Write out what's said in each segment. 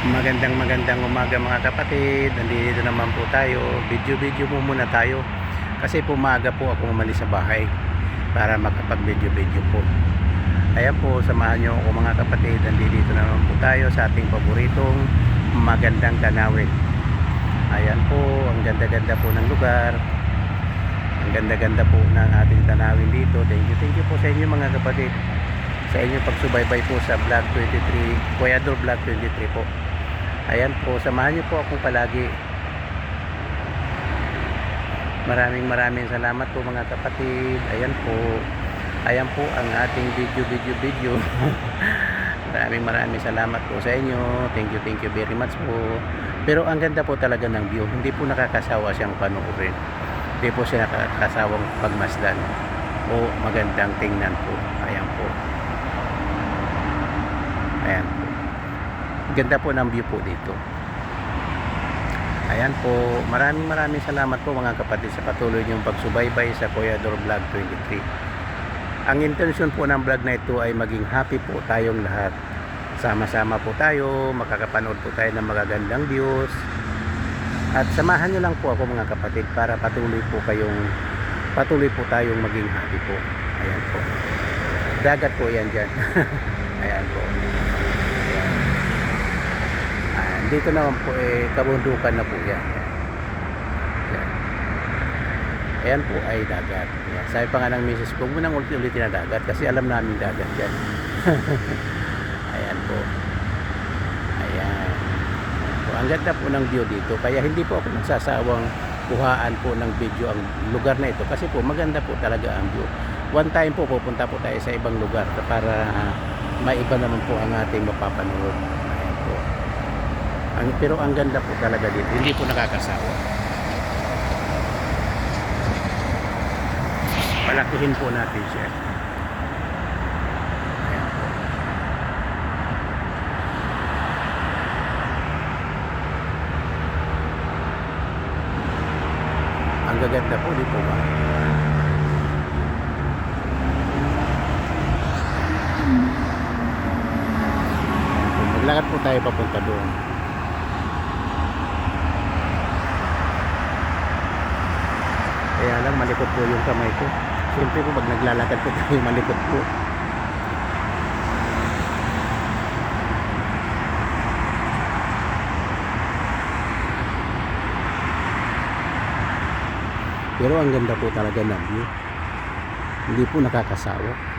Magandang magandang umaga mga kapatid. Nandito naman po tayo. Video-video mo muna tayo. Kasi pumaga po ako umalis sa bahay para makapag-video-video po. Ayan po, samahan nyo ako mga kapatid. Nandito naman po tayo sa ating paboritong magandang tanawin. Ayan po, ang ganda-ganda po ng lugar. Ang ganda-ganda po ng ating tanawin dito. Thank you, thank you po sa inyo mga kapatid. Sa inyong pagsubaybay po sa Vlog 23, Kuyador Vlog 23 po. Ayan po, samahan niyo po ako palagi. Maraming maraming salamat po mga kapatid. Ayan po. Ayan po ang ating video video video. maraming maraming salamat po sa inyo. Thank you, thank you very much po. Pero ang ganda po talaga ng view. Hindi po nakakasawa siyang panoorin. Hindi po siya nakakasawang pagmasdan. O magandang tingnan po. Ayan po. Ayan po. Ganda po ng view po dito. Ayan po, maraming maraming salamat po mga kapatid sa patuloy niyong pagsubaybay sa Koyador Vlog 23. Ang intensyon po ng vlog na ito ay maging happy po tayong lahat. Sama-sama po tayo, makakapanood po tayo ng magagandang views. At samahan niyo lang po ako mga kapatid para patuloy po kayong patuloy po tayong maging happy po. Ayan po. Dagat po yan dyan. Ayan po. Ayan. Ah, dito naman po eh kabundukan na po yan. Yan. Ayan po ay dagat. Yan. Sabi pa nga ng misis ko, huwag mo nang ulit-ulitin na dagat kasi alam namin dagat yan. Ayan po. Ayan po. Ang ganda po ng view dito. Kaya hindi po ako nagsasawang kuhaan po ng video ang lugar na ito kasi po maganda po talaga ang view. One time po pupunta po tayo sa ibang lugar para maiba naman po ang ating mapapanood. Ang, pero ang ganda po talaga dito. Hindi po nakakasawa. Palakihin po natin siya. Ang gaganda po dito ba? Maglakad po tayo papunta doon. Kaya lang malikot po yung kamay ko. Siyempre po pag naglalakad po tayo malikot po. Pero ang ganda po talaga ng view. Hindi po nakakasawa.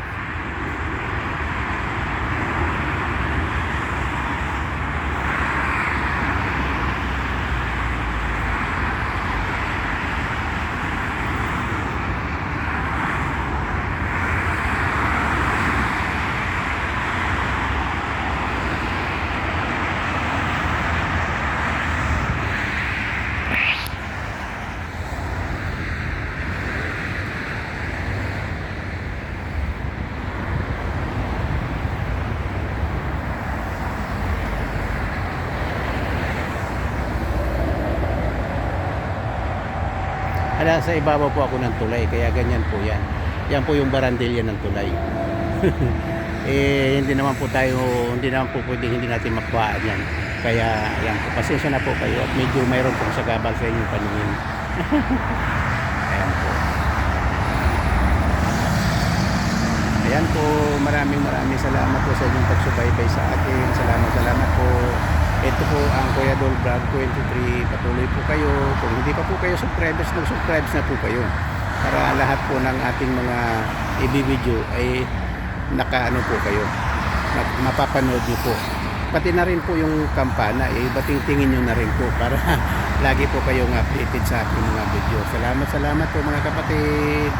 Ala, sa ibabaw po ako ng tulay, kaya ganyan po yan. Yan po yung barandilya ng tulay. eh, hindi naman po tayo, hindi naman po pwede hindi natin makuhaan yan. Kaya, ayan po, pasensya na po kayo at medyo mayroon pong sagabal sa inyong paningin. ayan po. Ayan po, maraming maraming salamat po sa inyong pagsubaybay sa akin. Salamat, salamat po. Ito po ang Kuya Dol Vlog 23. Patuloy po kayo. Kung hindi pa po kayo subscribers, mag-subscribe na po kayo. Para lahat po ng ating mga i-video ay nakaano po kayo. Map- Mapapanood niyo po. Pati na rin po yung kampana, eh, bating-tingin nyo na rin po para lagi po kayong updated sa ating mga video. Salamat, salamat po mga kapatid.